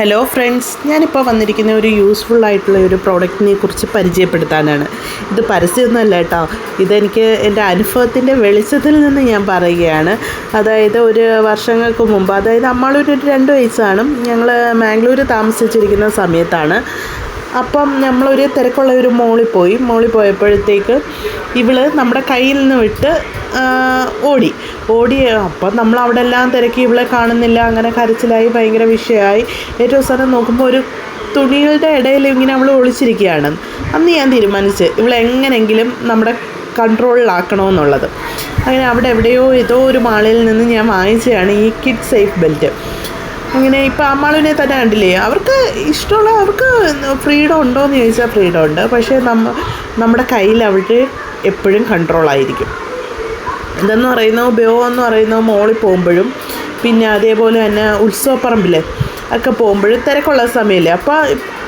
Hello friends ഞാനിപ്പോൾ വന്നിരിക്കുന്ന ഒരു യൂസ്ഫുൾ ആയിട്ടുള്ള ഒരു പ്രോഡക്റ്റിനെ കുറിച്ച് പരിചയപ്പെടുത്താനാണ്. ഇത് പരസ്യമൊന്നുമല്ല കേട്ടോ. ഇതെനിക്ക് എന്റെ അനുഭവത്തിന്റെ വെളിച്ചത്തിൽ നിന്ന് ഞാൻ പറയുകയാണ്. അതായത് ഒരു വർഷങ്ങൾക്ക് മുമ്പ് അതായത് അമ്മാളൊരു രണ്ട് വയസ്സാണ്. ഞങ്ങൾ മാംഗ്ലൂർ താമസിച്ചിരിക്കുന്ന സമയത്താണ്. അപ്പം നമ്മളൊരു തിരക്കുള്ള ഒരു മോളിൽ പോയി. മോളിൽ പോയപ്പോഴത്തേക്ക് ഇവൾ നമ്മുടെ കയ്യിൽ നിന്ന് വിട്ട് ഓടി. ഓടി അപ്പം നമ്മൾ അവിടെ എല്ലാം തിരക്കി ഇവളെ കാണുന്നില്ല. അങ്ങനെ കരച്ചിലായി ഭയങ്കര വിഷയമായി. ഏറ്റവും അവസാനം നോക്കുമ്പോൾ ഒരു തുണികളുടെ ഇടയിൽ ഇങ്ങനെ അവൾ ഒളിച്ചിരിക്കുകയാണ്. അന്ന് ഞാൻ തീരുമാനിച്ച് ഇവളെ എങ്ങനെയെങ്കിലും നമ്മുടെ കൺട്രോളിലാക്കണമെന്നുള്ളത് അങ്ങനെ അവിടെ എവിടെയോ ഏതോ ഒരു മാളിൽ നിന്ന് ഞാൻ വാങ്ങിച്ചതാണ് ഈ കിഡ് സേഫ് ബെൽറ്റ്. അങ്ങനെ ഇപ്പം അമ്മാളിനെ തന്നെ കണ്ടില്ലേ? അവർക്ക് ഇഷ്ടമുള്ള അവർക്ക് ഫ്രീഡം ഉണ്ടോ എന്ന് ചോദിച്ചാൽ ഫ്രീഡം ഉണ്ട്. പക്ഷേ നമ്മ നമ്മുടെ കയ്യിൽ അവർ എപ്പോഴും കൺട്രോളായിരിക്കും ഇതെന്ന് പറയുന്ന ഉപയോഗം എന്ന് പറയുന്ന മോളിൽ പോകുമ്പോഴും പിന്നെ അതേപോലെ തന്നെ ഉത്സവപ്പറമ്പിൽ ഒക്കെ പോകുമ്പോഴും തിരക്കുള്ള സമയമില്ലേ അപ്പോൾ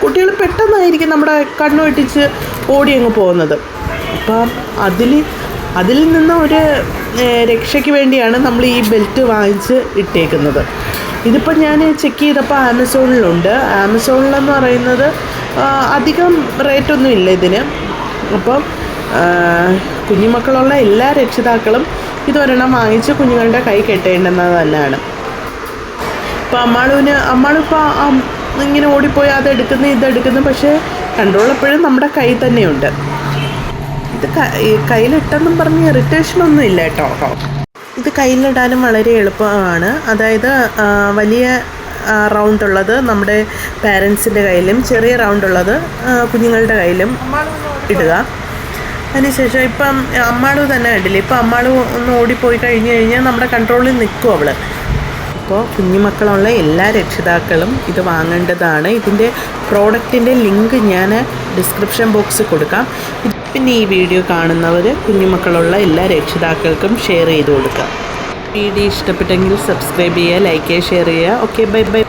കുട്ടികൾ പെട്ടെന്നായിരിക്കും നമ്മുടെ കണ്ണു വെട്ടിച്ച് ഓടി അങ്ങ് പോകുന്നത്. അപ്പം അതിൽ അതിൽ നിന്ന് ഒരു രക്ഷയ്ക്ക് വേണ്ടിയാണ് നമ്മൾ ഈ ബെൽറ്റ് വാങ്ങിച്ച് ഇട്ടേക്കുന്നത്. ഇതിപ്പോൾ ഞാൻ ചെക്ക് ചെയ്തപ്പോൾ ആമസോണിലുണ്ട്. ആമസോണിലെന്ന് പറയുന്നത് അധികം റേറ്റൊന്നും ഇല്ല ഇതിന്. അപ്പം കുഞ്ഞുമക്കളുള്ള എല്ലാ രക്ഷിതാക്കളും ഇതൊരെണ്ണം വാങ്ങിച്ച് കുഞ്ഞുങ്ങളുടെ കൈ കെട്ടേണ്ടുന്നത് തന്നെയാണ് ഇപ്പം അമ്മാളുവിന് അമ്മാളിപ്പോൾ ഇങ്ങനെ ഓടിപ്പോയി അതെടുക്കുന്നു ഇതെടുക്കുന്നു പക്ഷേ കൺട്രോൾ എപ്പോഴും നമ്മുടെ കൈ തന്നെയുണ്ട്. ഇത് കയ്യിലിട്ടെന്നും പറഞ്ഞ് ഇറിറ്റേഷനൊന്നും ഇല്ല കേട്ടോ. ഇത് കയ്യിലിടാനും വളരെ എളുപ്പമാണ്. അതായത് വലിയ റൗണ്ട് ഉള്ളത് നമ്മുടെ പാരൻസിന്റെ കയ്യിലും ചെറിയ റൗണ്ട് ഉള്ളത് കുഞ്ഞുങ്ങളുടെ കയ്യിലും ഇടുക. അതിനുശേഷം ഇപ്പം അമ്മാളു തന്നെ കണ്ടില്ലേ ഇപ്പം അമ്മാളു ഒന്ന് ഓടിപ്പോയി കഴിഞ്ഞ് കഴിഞ്ഞാൽ നമ്മുടെ കൺട്രോളിൽ നിൽക്കും അവൾ. അപ്പോൾ കുഞ്ഞുമക്കളുള്ള എല്ലാ രക്ഷിതാക്കളും ഇത് വാങ്ങേണ്ടതാണ്. ഇതിന്റെ പ്രോഡക്റ്റിന്റെ ലിങ്ക് ഞാൻ ഡിസ്ക്രിപ്ഷൻ ബോക്സിൽ കൊടുക്കാം. പിന്നെ ഈ വീഡിയോ കാണുന്നവർ കുഞ്ഞുമക്കളുള്ള എല്ലാ രക്ഷിതാക്കൾക്കും ഷെയർ ചെയ്ത് കൊടുക്കുക. വീഡിയോ ഇഷ്ടപ്പെട്ടെങ്കിൽ സബ്സ്ക്രൈബ് ചെയ്യുക ലൈക്ക് ചെയ്യുക ഷെയർ ചെയ്യുക. Okay bye bye